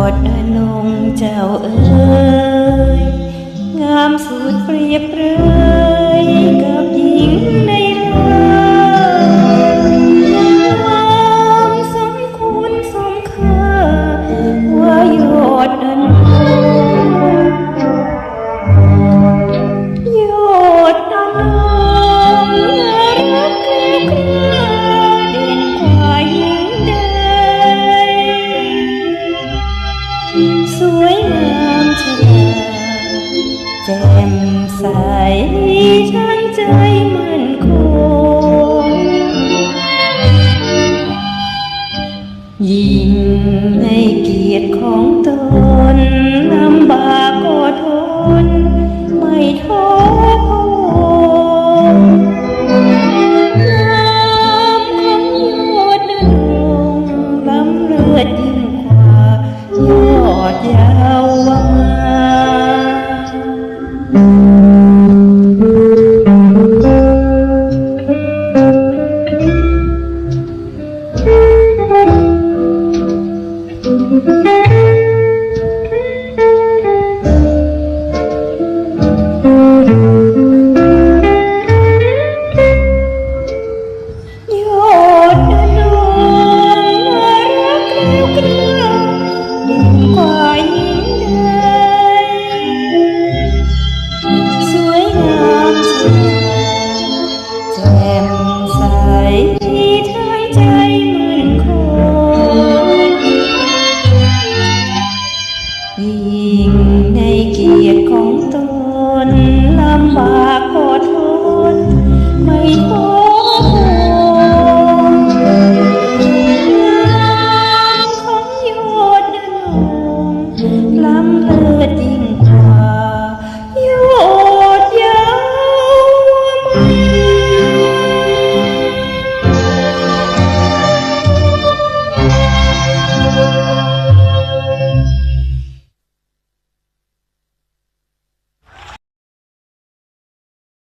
อดอนงเจ้าเอ๋ยงามสุดเปรียบเลย จ่มใสใช้ใจมันคงยิ่งในเกียรติของตนลำบากก็ทน ไม่ท้อยอดยาว